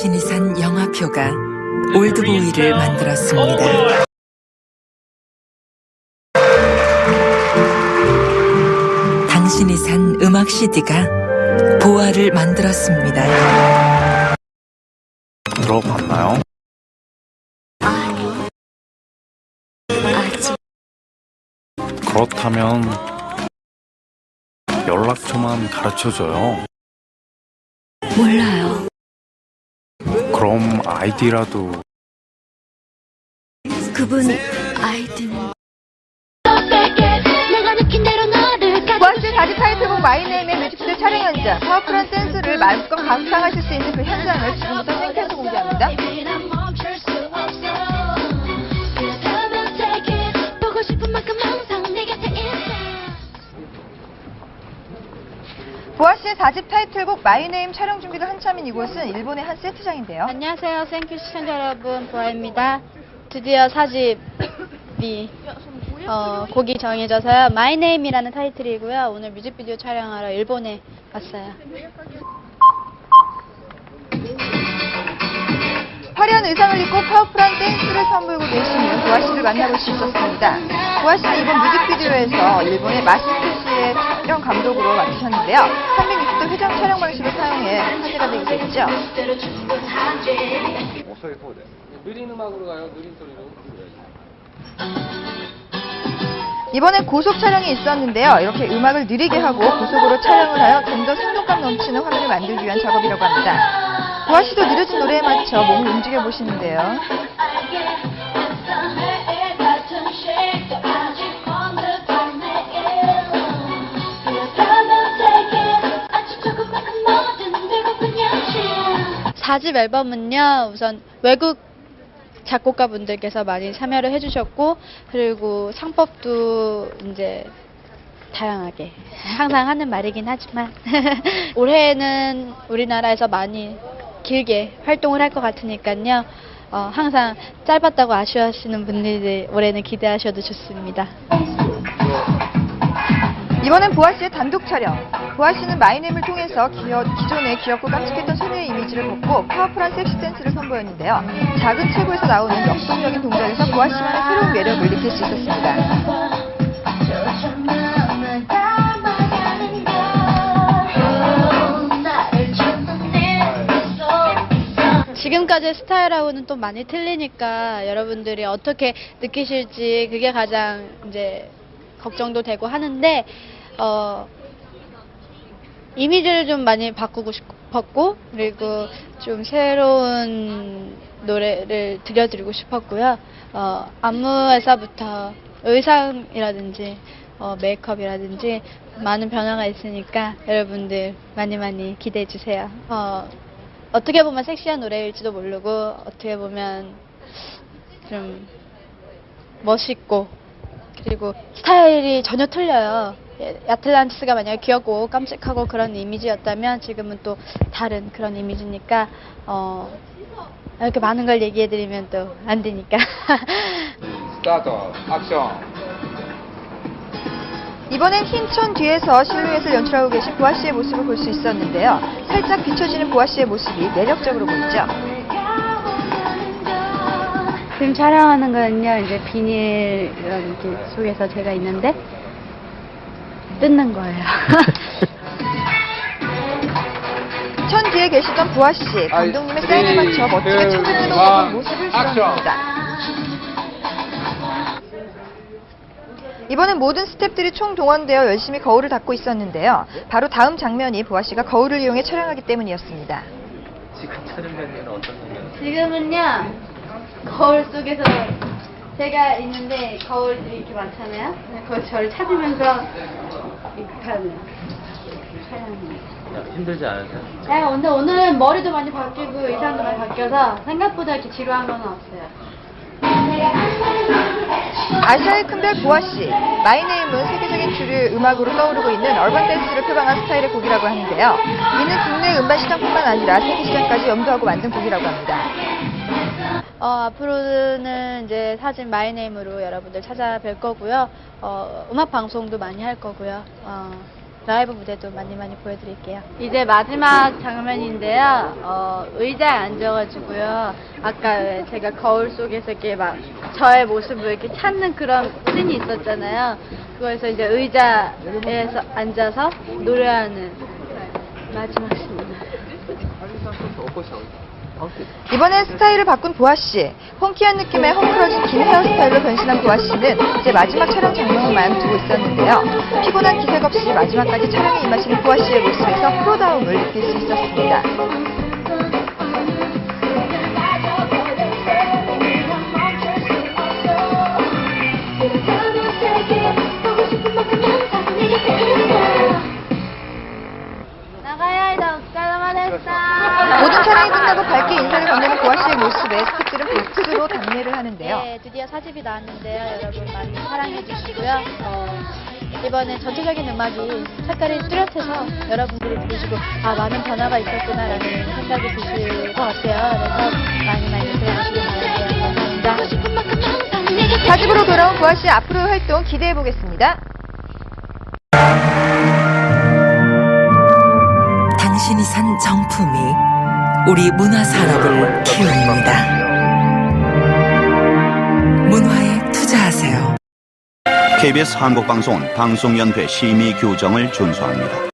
당신이 산 영화표가 올드보이를 만들었습니다. 당신이 산 음악 CD가 보아를 만들었습니다. 들어봤나요? 아직 그렇다면 연락처만 가르쳐줘요. 몰라요. 그럼 아이디라도. 그분 아이디는 자지 타이틀곡 마이네임의 뮤직비디오 촬영 현장, 파워풀한 댄스를 마음껏 감상하실 수 있는 그 현장을 지금부터 생태 4집 타이틀곡 마이네임 촬영 준비가 한참인 이곳은 일본의 한 세트장인데요. 안녕하세요. 생큐 시청자 여러분, 보아입니다. 드디어 사집이 어, 곡이 정해져서요. Name이라는 타이틀이고요. 오늘 뮤직비디오 촬영하러 일본에 왔어요. 화려한 의상을 입고 파워풀한 댄스를 선보이고 계시는 부하씨를 만나볼 수 있었습니다. 부하씨는 이번 뮤직비디오에서 일본의 마스크 씨의 촬영 감독으로 맡으셨는데요. 360도 회전 촬영 방식을 사용해 화제가 되기도 했죠. 느린 음악으로 가요, 느린 소리로. 이번에 고속 촬영이 있었는데요. 이렇게 음악을 느리게 하고 고속으로 촬영을 하여 좀 더 생동감 넘치는 화면을 만들기 위한 작업이라고 합니다. 보아 씨도 느려진 노래에 맞춰 몸을 움직여 보시는데요. 사집 앨범은요, 우선 외국 작곡가분들께서 많이 참여를 해주셨고, 그리고 상법도 이제 다양하게 항상 하는 말이긴 하지만 올해는 우리나라에서 많이 길게 활동을 할 것 같으니까요. 어, 항상 짧았다고 아쉬워하시는 분들이 올해는 기대하셔도 좋습니다. 이번엔 보아 씨의 단독 촬영. 보아 씨는 마이넴을 통해서 기어, 기존의 귀엽고 깜찍했던 소녀의 이미지를 벗고 파워풀한 섹시 댄스를 선보였는데요. 작은 체구에서 나오는 역동적인 동작에서 보아 씨만의 새로운 매력을 느낄 수 있었습니다. 지금까지의 스타일하고는 또 많이 틀리니까 여러분들이 어떻게 느끼실지 그게 가장 이제 걱정도 되고 하는데 어 이미지를 좀 많이 바꾸고 싶었고 그리고 좀 새로운 노래를 들려드리고 싶었고요. 어 안무에서부터 의상이라든지 어, 메이크업이라든지 많은 변화가 있으니까 여러분들 많이 많이 기대해 주세요. 어, 어떻게 보면 섹시한 노래일지도 모르고 어떻게 보면 좀 멋있고 그리고 스타일이 전혀 틀려요. 예, 야틀란티스가 만약에 귀엽고 깜찍하고 그런 이미지였다면 지금은 또 다른 그런 이미지니까 어, 이렇게 많은 걸 얘기해드리면 또 안 되니까. 스타트, 액션. 이번엔 흰천 뒤에서 실루엣을 연출하고 계신 보아 씨의 모습을 볼 수 있었는데요. 살짝 비춰지는 보아 씨의 모습이 매력적으로 보이죠. 지금 촬영하는 거는요, 이제 비닐 이렇게 속에서 제가 있는데 뜯는 거예요. 천 뒤에 계시던 부아 씨, 감독님의 사인에 맞춰 멋지게 춤을 추는 모습을 실었습니다. 이번엔 모든 스탭들이 총 동원되어 열심히 거울을 닦고 있었는데요. 바로 다음 장면이 보아 씨가 거울을 이용해 촬영하기 때문이었습니다. 지금은요, 거울 속에서 제가 있는데 거울들이 이렇게 많잖아요. 거기 저를 찾으면서 이렇게 하는 촬영이에요. 힘들지 않으세요? 네, 오늘, 오늘은 머리도 많이 바뀌고 의상도 많이 바뀌어서 생각보다 이렇게 지루한 건 없어요. 아시아의 큰별 보아 씨, 마이네임은 세계적인 주류 음악으로 떠오르고 있는 얼반 댄스를 표방한 스타일의 곡이라고 하는데요. 이는 국내 음반 시장뿐만 아니라 세계 시장까지 염두하고 만든 곡이라고 합니다. 어, 앞으로는 이제 사진 마이네임으로 여러분들 찾아뵐 거고요. 어, 음악 방송도 많이 할 거고요. 어, 라이브 무대도 많이 많이 보여드릴게요. 이제 마지막 장면인데요. 어, 의자에 앉아가지고요. 아까 왜 제가 거울 속에서 이렇게 막 저의 모습을 이렇게 찾는 그런 씬이 있었잖아요. 그거에서 이제 의자에서 앉아서 노래하는 마지막 씬입니다. 이번엔 스타일을 바꾼 보아 씨. 펑키한 느낌의 헝클어진 긴 헤어스타일로 변신한 보아 씨는 이제 마지막 촬영 장면만 두고 있었는데요. 피곤한 기색 없이 마지막까지 촬영에 임하시는 보아 씨의 모습에서 프로다움을 느낄 수 있었습니다. 끝나고 밝게 인사를 건네는 보아 씨의 모습에 스태프들은 박수로 답례를 하는데요. 네, 드디어 사집이 나왔는데요. 여러분 많이 사랑해 주시고요. 어, 이번에 전체적인 음악이 색깔이 뚜렷해서 여러분들이 들으시고 아 많은 변화가 있었구나라는 생각이 드실 것 같아요. 그래서 많이 많이 들어주시기 바랄게요. 감사합니다. 사집으로 돌아온 보아 씨의 앞으로의 활동 기대해 보겠습니다. 당신이 산 정품이 우리 문화 산업을 키웁니다. 문화에 투자하세요. KBS 한국방송은 방송연회 심의 규정을 준수합니다.